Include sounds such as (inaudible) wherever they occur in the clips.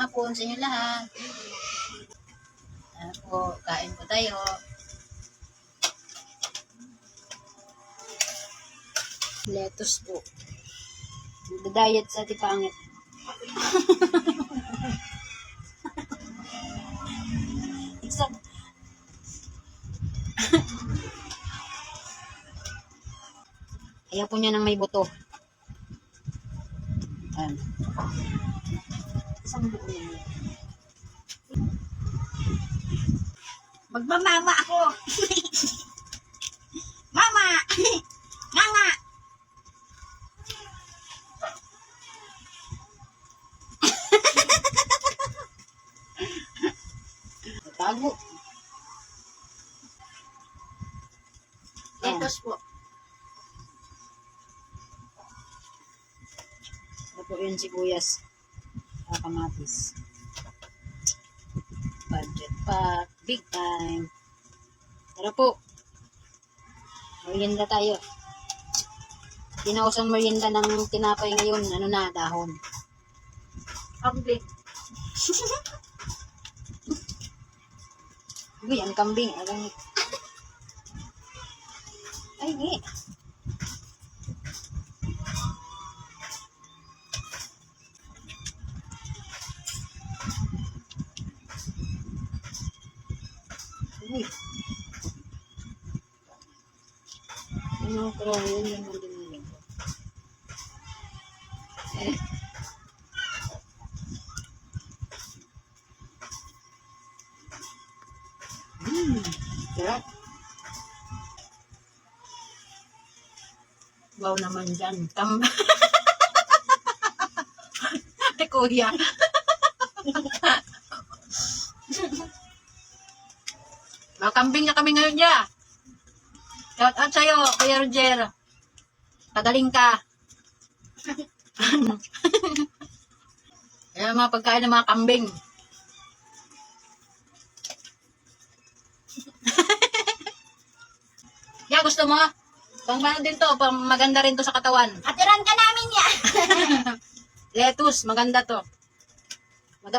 hapon sa inyo lahat. Po, kain po tayo. Lettuce po. Nagda-diet sa tipangit. (laughs) Exact. Ayaw po niya ng may buto. Isang buo yan. Magmamama ako. (laughs) Mama! (laughs) Nga nga! Tago. Lettuce po. Ito po yung sibuyas. Kamatis. Budget pack. Big time. Tara po. Merienda tayo. Hindi na usang merienda ng tinapay ngayon. Ano na, dahon. Kambing. (laughs) Uy, ang kambing. Alam Ay, di. Uy. Ano ko yun yung mandinig. Eh. Hmm. Sarap. Wow naman dyan. Tam... (laughs) Kuya. Makambing na kami ngayon niya. Shout out sa'yo, Kuya Roger. Pagaling ka. (laughs) Kaya mga pagkain ng mga kambing. (laughs) Yeah, gusto mo? Pang ano din to, pang maganda rin to sa katawan. Atiran ka namin ya. (laughs) Lettuce, maganda to.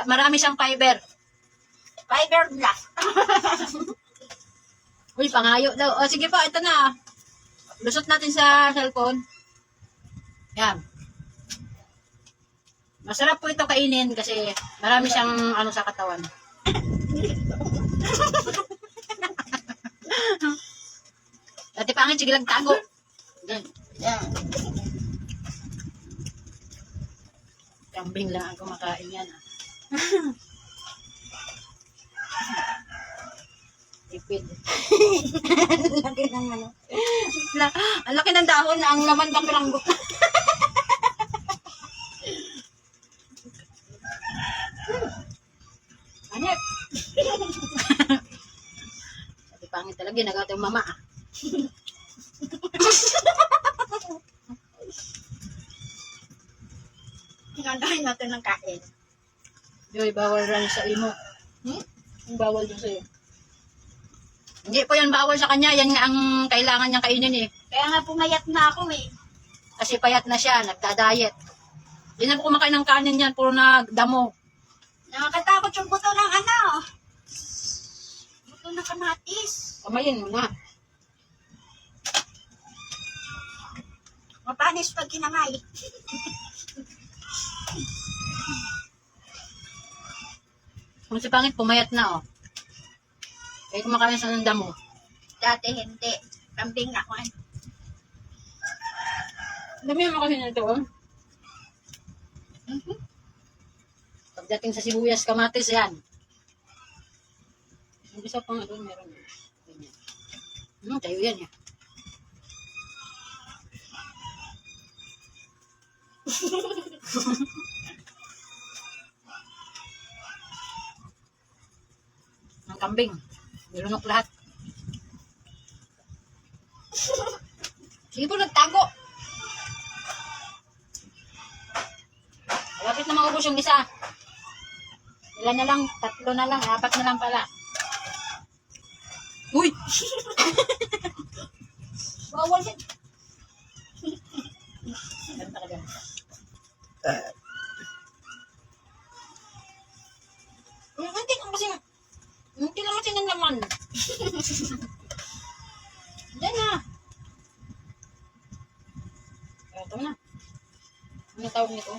Marami siyang fiber. Fiber black. Uy, pangayo daw. O, sige po, ito na. Lusot natin sa cellphone. Yan. Masarap po ito kainin kasi marami siyang ano sa katawan. (laughs) Dati pangit, sige lang tago. Yan. Yan. Kambing lang ang kumakain yan. ah. (laughs) Tipid. Lagi (laughs) ng ano. La, ang laki ng dahon na ang laman ng piranggot. (laughs) Anit. Sabi pangit talaga, nagato yung mama. ah. Hinandahin natin ng kain. Joy, bawal lang sa imo. Hmm? Bawal din sa'yo. Hindi po yan bawal sa kanya. Yan nga ang kailangan niyang kainin eh. Kaya nga pumayat na ako eh. Kasi payat na siya, nagda-diet. Hindi na po kumakain ng kanin yan, puro na damo. Nakakatakot yung buto ng ano. Buto ng kamatis. Kamayin mo na. Mapanis pag kinamay. Kung si Pangit, pumayat na oh. Kaya kumakain sa ng damo. Dati hindi. Kambing ako. eh. Dami mo kasi nito oh. Mhm. Pagdating sa sibuyas, kamatis yan. Yung isa pang doon meron. Ganyan. Hmm, tayo yan eh. (laughs) Ang kambing. Nilunok lahat. Sige po, nagtago. Malapit na maubos yung isa. Ilan na lang? Tatlo na lang. Apat na lang pala. Uy! (laughs) Bawal yan. (laughs) Ganun talaga. Diyan na. Ito na. Ano tawag nito?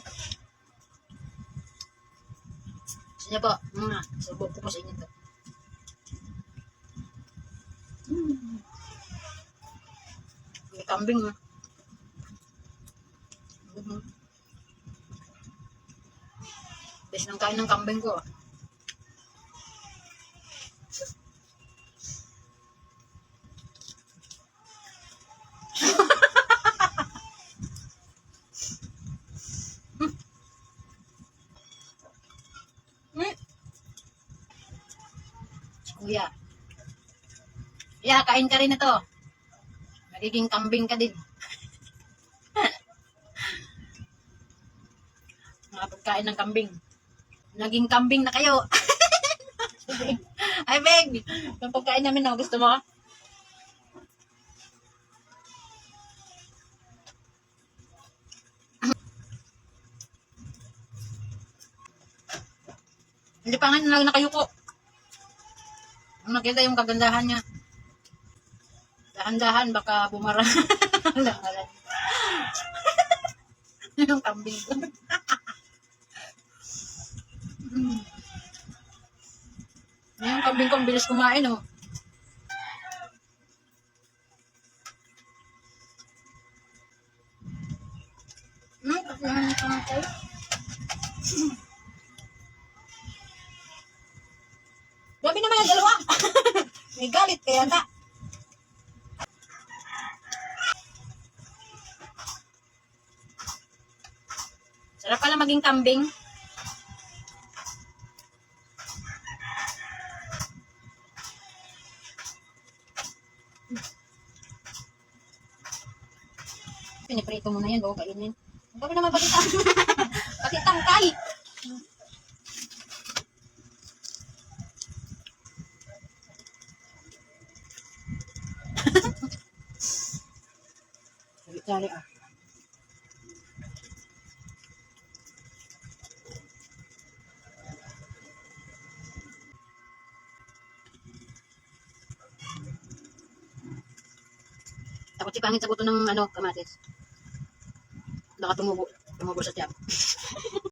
Sige po, mga, subok ko po sa inyo to. Mm. May kambing ah. Mhm. Bes ng kain ng kambing ko ah. Kuya. Kuya, kain ka rin na to. Magiging kambing ka din. (laughs) Mga pagkain ng kambing. Naging kambing na kayo. (laughs) Ay, Beg! Yung pagkain namin na gusto mo? Hindi pa nga na nakayuko. Nakita yung kagandahan niya. Dahan-dahan, baka bumara. (laughs) Langalan. (laughs) yung kambing ko. Mm. yung kambing ko, bilis kumain, oh. Hmm, kasiyahan na kamatay. Grabe naman ang dalawa. May galit kaya ta. Sarap pala maging kambing. Piniprito mo na yan, bago kainin. Grabe naman pati tang pati Sali ah. Takot si pangit sa buto ng ano, kamatis. Baka tumubo. Tumubo sa tiyan. (laughs)